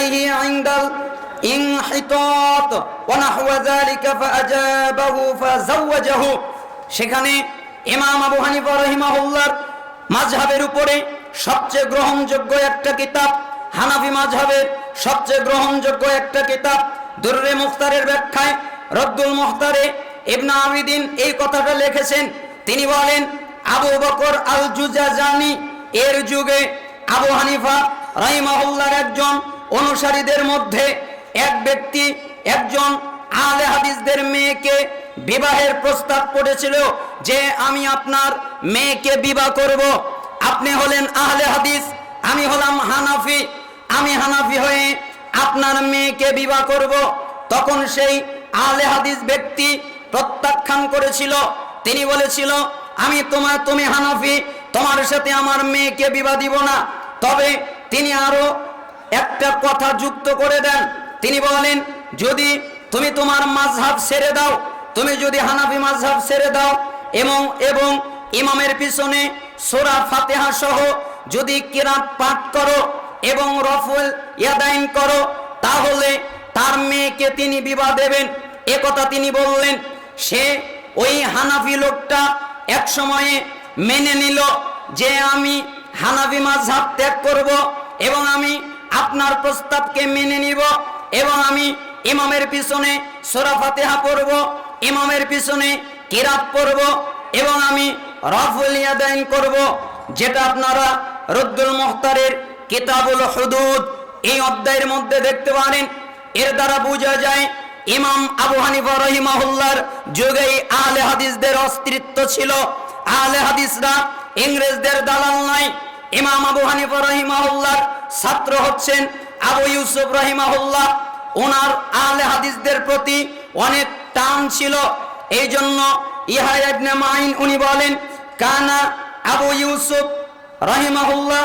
إليه عند الانحطاط ونحو ذلك فأجابه فزوجه সেখানে ইমাম আবু হানিফা রহিমাহুল্লাহর মাযহাবের উপরে সবচেয়ে গ্রহণযোগ্য একটা কিতাব হানাফি মাযহাবের সবচেয়ে গ্রহণযোগ্য একটা কিতাব দুররে মুখতারের ব্যাখ্যায় রদ্দুল মুখতারে ইবনা আবিদিন এই কথাটা লিখেছেন তিনি বলেন আবু বকর আল জুজাজানি এর যুগে আবু হানিফা রাহিমাহুল্লাহর একজন অনুসারীদের মধ্যে এক ব্যক্তি, একজন আলে হাদিসদের মেয়েকে বিবাহের প্রস্তাব করেছিল যে, আমি আপনার মেয়েকে বিবাহ করব। আপনি হলেন আহলে হাদিস, আমি হলাম হানাফি, আমি হানাফি হয়ে আপনার মেয়েকে বিবাহ করব। তখন সেই আহলে হাদিস ব্যক্তি প্রত্যাখ্যান করেছিল। তিনি বলেছিল, আমি তোমার, তুমি হানাফি, তোমার সাথে আমার মেয়েকে বিবাহ দিব না। তবে তিনি আরও একটা কথা যুক্ত করে দেন। তিনি বলেন, যদি তুমি তোমার মাঝহাব ছেড়ে দাও, তুমি যদি হানাফি মাঝহাব ছেড়ে দাও এবং এবং ইমামের পিছনে সোরা ফাতেহা সহ যদি কিরাত পাঠ করো এবং রফুল ইয়াদাইন করো, তাহলে তার মেয়েকে তিনি বিবাহ দেবেন। এ কথা তিনি বললেন। সে ওই হানাফি লোকটা এক সময়ে মেনে নিল যে আমি হানাফি মাঝহাব ত্যাগ করব এবং আমি আপনার প্রস্তাবকে মেনে নিব এবং আমি ইমামের পিছনে সোরা ফাতেহা পড়ব, ইমামের পিছনে কিরাত পড়ব এবং আমি রফুল ইয়াদাইন করব, যেটা আপনারা রদ্দুল মুখতারের কিতাবুল হুদুদ এই অধ্যায়ের মধ্যে দেখতে পারেন। এর দ্বারা বোঝা যায়, ইমাম আবু হানিফা রহিমাহুল্লার যুগেই আহলে হাদিসদের অস্তিত্ব ছিল। আহলে হাদিসরা ইংরেজদের দালাল নাই। ইমাম আবু হানিফা রহিমাহুল্লার ছাত্র হচ্ছেন আবু ইউসুফ রহিমাহুল্লাহ। ওনার আহলে হাদিসদের প্রতি অনেক টান ছিল। এই জন্য ইহাই ইবনে মাইন উনি বলেন, কানা আবু ইউসুফ রহিমাহুল্লাহ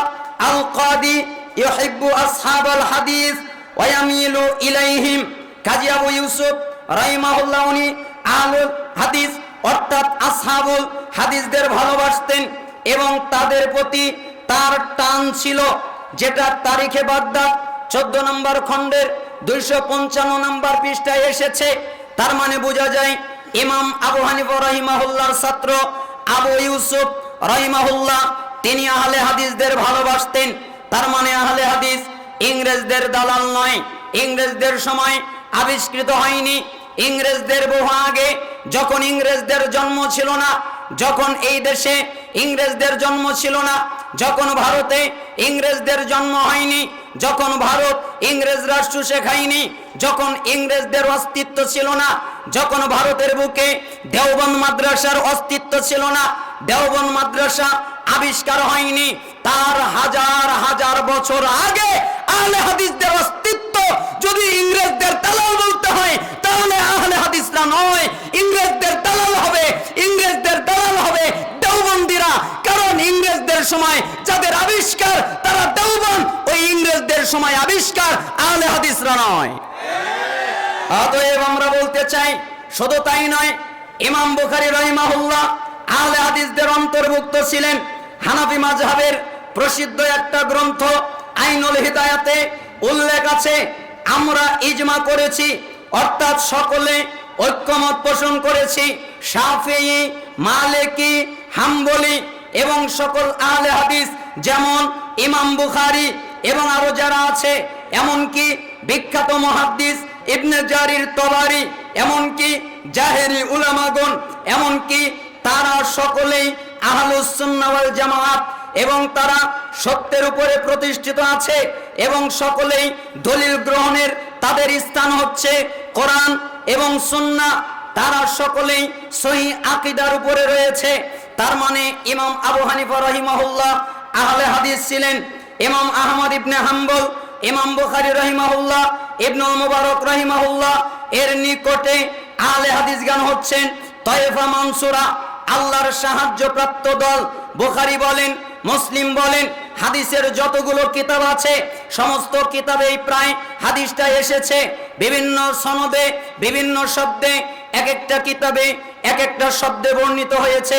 আল কাদি ইউহিব্বু আসহাবাল হাদিস ওয়া ইয়ামিলু ইলাইহিম। কাজী আবু ইউসুফ রহিমাহুল্লাহ উনি আলুল হাদিস অর্থাৎ আসহাবুল হাদিসদের ভালোবাসতেন এবং তাদের প্রতি তার টান ছিল। যেটা তারিখে বাগদাদ চোদ্দ নম্বর খণ্ডের দুইশো পঞ্চান্ন নম্বর পৃষ্ঠায় এসেছে। তার মানে বোঝা যায় ইমাম আবু হানিফ রহিমাহুল্লাহর ছাত্র আবু ইউসুফ রহিমাহুল্লাহ, তিনি আহলে হাদিসদের ভালোবাসতেন। তার মানে আহলে হাদিস ইংরেজদের দালাল নয়। ইংরেজদের সময় আবিষ্কৃত হয়নি। ইংরেজদের বহু আগে যখন ইংরেজদের জন্ম ছিল না, যখন এই দেশে ইংরেজদের জন্ম ছিল না যখন ভারতে ইংরেজদের জন্ম হয়নি, যখন ভারত ইংরেজ রাষ্ট্র শেখায়নি, যখন ইংরেজদের অস্তিত্ব ছিল না, যখন ভারতের বুকে দেওবন্দ মাদ্রাসার অস্তিত্ব ছিল না, দেওবন্দ মাদ্রাসা আবিষ্কার হয়নি, তার হাজার হাজার বছর আগে আহলে হাদিসদের অস্তিত্ব যদি ইংরেজদের দালাল বলতে হয়, তাহলে আহলে হাদিসরা নয়, ইংরেজদের তালাল হবে, ইংরেজদের দালাল হবে দেওবন্দিরা, কারণ ইংরেজদের সময় যাদের আবিষ্কার, তারা দেওবন ওই ইংরেজদের সময় আবিষ্কার, আহলে হাদিসরা নয়। অতএব আমরা বলতে চাই, শুধু তাই নয়, ইমাম বুখারী রহিমাহুল্লাহ আহলে হাদিসদের অন্তর্ভুক্ত ছিলেন। হানাফি মাযহাবের প্রসিদ্ধ একটা গ্রন্থ, আইনুল হিদায়াতে উল্লেখ আছে, আমরা ইজমা করেছি, অর্থাৎ সকলে ঐক্যমত পোষণ করেছি, শাফিঈ, মালিকি হাম্বলি এবং সকল আহলে হাদিস, যেমন ইমাম বুখারি এবং আরও যারা আছে, এমনকি বিখ্যাত মহাদ্দিস ইবনে জারির তবারি এমনকি জাহেরি উলামাগণ, এমনকি তারা সকলেই আহলুস সুন্নাহ ওয়াল জামাত এবং তারা সত্যের উপরে প্রতিষ্ঠিত আছে এবং সকলেই দলিল গ্রহণের তাদের স্থান হচ্ছে কোরআন এবং সুন্নাহ। তারা সকলেই সহি আকিদার উপরে রয়েছে। তার মানে ইমাম আবু হানিফা রহিমাহুল্লাহ আহলে হাদিস ছিলেন, ইমাম আহমদ ইবনে হাম্বল, ইমাম বুখারী রহিমাহুল্লাহ, ইবনুল মুবারক রহিমাহুল্লাহ, এর নিকটে আহলে হাদিস গান হচ্ছেন তয়েফা মানসুরা, আল্লাহর সাহায্য প্রাপ্ত দল। বুখারী বলেন, মুসলিম বলেন, হাদিসের যতগুলো কিতাব আছে, সমস্ত কিতাবেই প্রায় হাদিসটা এসেছে। বিভিন্ন সনদে, বিভিন্ন শব্দে, এক একটা কিতাবে এক একটা শব্দে বর্ণিত হয়েছে।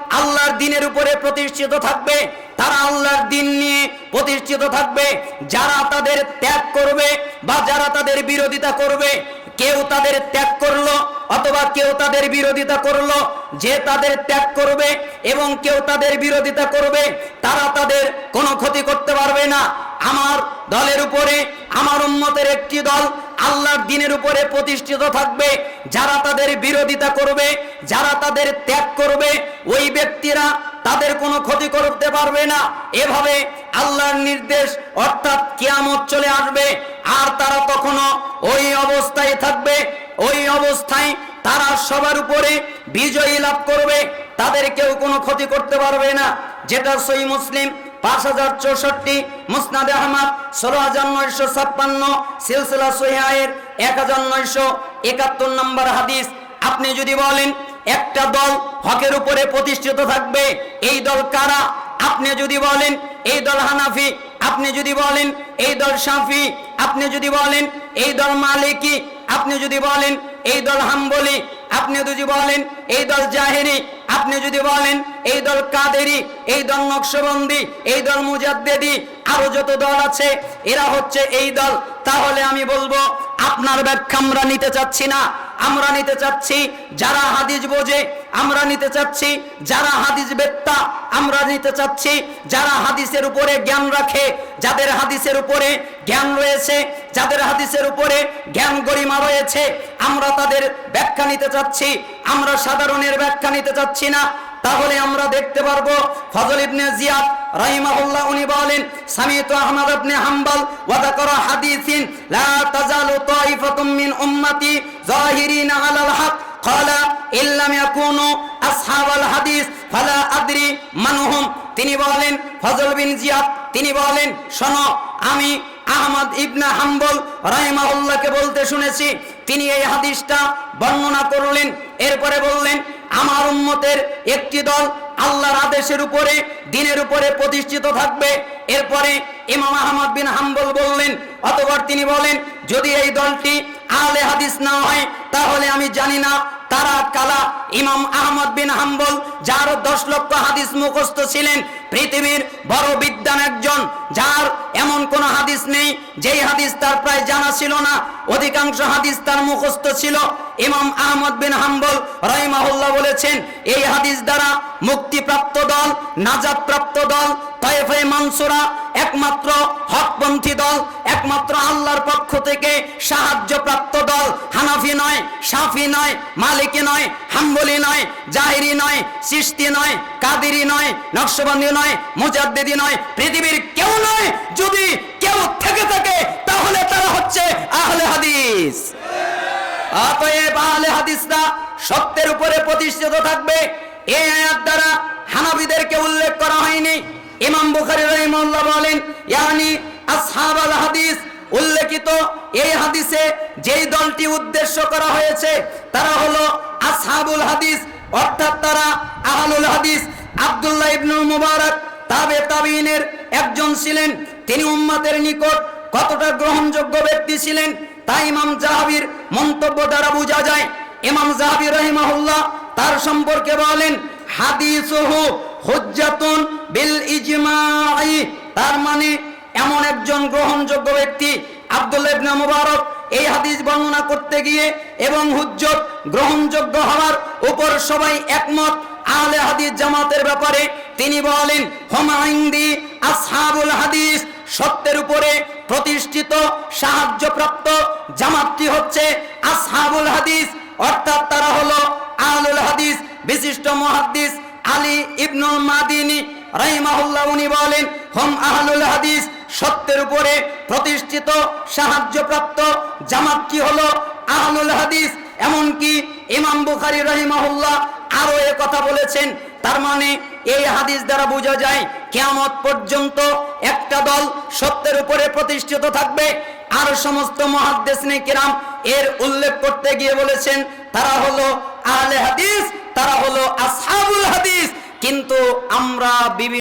আল্লাহর দিনের উপরে প্রতিষ্ঠিত থাকবে, তারা আল্লাহর দিন নিয়ে প্রতিষ্ঠিত থাকবে। যারা তাদের ত্যাগ করবে বা যারা তাদের বিরোধিতা করবে, কেউ তাদের ত্যাগ করল অথবা কেউ তাদের বিরোধিতা করল, যে তাদের ত্যাগ করবে এবং কেউ তাদের বিরোধিতা করবে, তারা তাদের কোনো ক্ষতি করতে পারবে না। আমার দলের উপরে, আমার উম্মতের একটি দল আল্লাহর দিনের উপরে প্রতিষ্ঠিত থাকবে, যারা তাদের বিরোধিতা করবে, যারা তাদের ত্যাগ করবে, ওই ব্যক্তিরা তাদের কোনো ক্ষতি করতে পারবে না। এভাবে আল্লাহর নির্দেশ অর্থাৎ কিয়ামত চলে আসবে, আর তারা তখনও ওই অবস্থায় থাকবে, ওই অবস্থায় তারা সবার উপরে বিজয়ী লাভ করবে, তাদের কেউ কোনো ক্ষতি করতে পারবে না। যেটা সই মুসলিম, পাঁচ হাজার চৌষট্টি, মুসনাদ আহমদ, ষোলো হাজার নয়শো ছাপ্পান্ন, সিলসিলা সোহায়ের এক হাজার নয়শো একাত্তর নম্বর হাদিস। আপনি যদি বলেন, একটা দল হকের উপরে প্রতিষ্ঠিত থাকবে, এই দল কারা? আপনি যদি বলেন, এই দল হানাফি। আপনি যদি বলেন, এই দল শাফি। আপনি যদি বলেন, এই দল মালিকি। আপনি যদি বলেন, এই দল হাম্বলি। আপনি যদি বলেন, এই দল জাহেরি। আপনি যদি বলেন, এই দল কাদেরি, এই দল নকশবন্দি, এই দল মুজাদ্দেদি, আরও যত দল আছে, এরা হচ্ছে এই দল, তাহলে আমি বলব, আপনার ব্যাখ্যা আমরা নিতে চাচ্ছি না। আমরা নিতে চাচ্ছি যারা হাদিস বোঝে আমরা নিতে চাচ্ছি, যারা হাদিস বেত্তা, আমরা নিতে চাচ্ছি, যারা হাদিসের উপরে জ্ঞান রাখে, যাদের হাদিসের উপরে জ্ঞান রয়েছে, যাদের হাদিসের উপরে জ্ঞান গরিমা রয়েছে, আমরা তাদের ব্যাখ্যা নিতে চাচ্ছি, আমরা সাধারণের ব্যাখ্যা নিতে চাচ্ছি না। তাহলে আমরা দেখতে পারব, ফজল ইবনে জিয়াদ রাহিমাহুল্লাহ উনি বলেন, সামিতু আহমদ ইবনে হাম্বল, ওয়া যাকারা হাদিসিন, লা তাজালু তাইফাতুম মিন উম্মতি, জাহিরিনা আলাল হক। কালা ইল্লাম ইয়াকুনু আসহাবাল হাদিস ফালা আদরি মানুহুম তিনি বলেন, ফজল বিন জিয়াদ তিনি বলেন, শোন, আমি আহমদ ইবনা হাম্বল রাহিমাহুল্লাহকে বলতে শুনেছি। তিনি এই হাদিসটা বর্ণনা করলেন। এরপরে বললেন, আমার উম্মতের একটি দল আল্লাহর আদেশের উপরে, দিনের উপরে প্রতিষ্ঠিত থাকবে। এরপরে ইমাম আহমদ বিন হাম্বল বললেন, অতপর তিনি বলেন, যদি এই দলটি আলে হাদিস না হয়, তাহলে আমি জানি না তারা কালা ইমাম আহমদ বিন হাম্বল, যার দশ লক্ষ হাদিস মুখস্থ ছিলেন, পৃথিবীর বড় বিদ্যান একজন, যার এমন কোন হাদিস নেই, যেই হাদিস তার প্রায় জানা ছিল না, অধিকাংশ হাদিস তার মুখস্থ ছিল। ইমাম আহমদ বিন হাম্বল রহিমাহুল্লাহ বলেছেন, এই হাদিস দ্বারা মুক্তিপ্রাপ্ত দল নাজাদ প্রাপ্ত দল, তয়েফে মানসুরা একমাত্র হকপন্থী দল, একমাত্র আল্লাহর পক্ষ থেকে সাহায্য প্রাপ্ত হানাফি নয়, সাফি নয়, মালিকি নয়, হাম্বলি নয়, জাহিরি নয় সৃষ্টি নয়, কাদিরি নয়, নকশবন্দি নয়, মুজাদ্দিদি নয়, পৃথিবীর কেউ নয়, যদি কেউ থেকে থাকে, তাহলে তারা হচ্ছে আহলে হাদিস। অতএব আহলে হাদিসরা সত্যের উপরে প্রতিষ্ঠিত থাকবে। এই আয়াত দ্বারা হানাবিদেরকে উল্লেখ করা হয়নি। ইমাম বুখারী রাহিমাহুল্লাহ বলেন, ইয়ানি আসহাবাল হাদিস উল্লেখিত এই হাদিসে যেই দলটি উদ্দেশ্য করা হয়েছে, তারা হলো আসহাবুল হাদিস, অর্থাৎ তারা আহলুল হাদিস, আব্দুল্লাহ ইবনুল মুবারক, তাবে তাবিনের একজন ছিলেন। তিনি উম্মাতের নিকট কতটা গ্রহণযোগ্য ব্যক্তি ছিলেন, তা ইমাম জাহাবির মন্তব্য দ্বারা বোঝা যায়। ইমাম জাহাবি রহিমাহুল্লাহ তার সম্পর্কে বলেন, হাদিসুহু হুজ্জাতুন বিল ইজমাই তার মানে এমন একজন গ্রহণযোগ্য ব্যক্তি আব্দুল্লাহ ইবনে মুবারক এই হাদিস বর্ণনা করতে গিয়ে এবং হুজ্জত গ্রহণযোগ্য হওয়ার উপর সবাই একমত। আহলে হাদিস জামাতের ব্যাপারে তিনি বলেন হুমাইন্দি আসহাবুল হাদিস। সত্যের উপরে প্রতিষ্ঠিত, সাহায্যপ্রাপ্ত জামাতটি হচ্ছে আসহাবুল হাদিস। অর্থাৎ তারা হলো আহলুল হাদিস, বিশিষ্ট মুহাদ্দিস আলী ইবনুল মাদিনী রাহিমাহুল্লাহ। উনি বলেন, হোম আহলুল হাদিস। সত্যের উপরে প্রতিষ্ঠিত, সাহায্যপ্রাপ্ত জামাতটি হলো? আহলুল হাদিস, এমনকি ইমাম বুখারী রহিমাহুল্লাহ আরও এ কথা বলেছেন, তার মানে এই হাদিস দ্বারা বোঝা যায়, কেয়ামত পর্যন্ত একটা দল সত্যের উপরে প্রতিষ্ঠিত থাকবে। আর সমস্ত মহাদ্দেশ কিরাম এর উল্লেখ করতে গিয়ে বলেছেন, তারা হলো আহলে হাদিস, তারা হলো আসহাবুল হাদিস। কিন্তু আমরা বিভিন্ন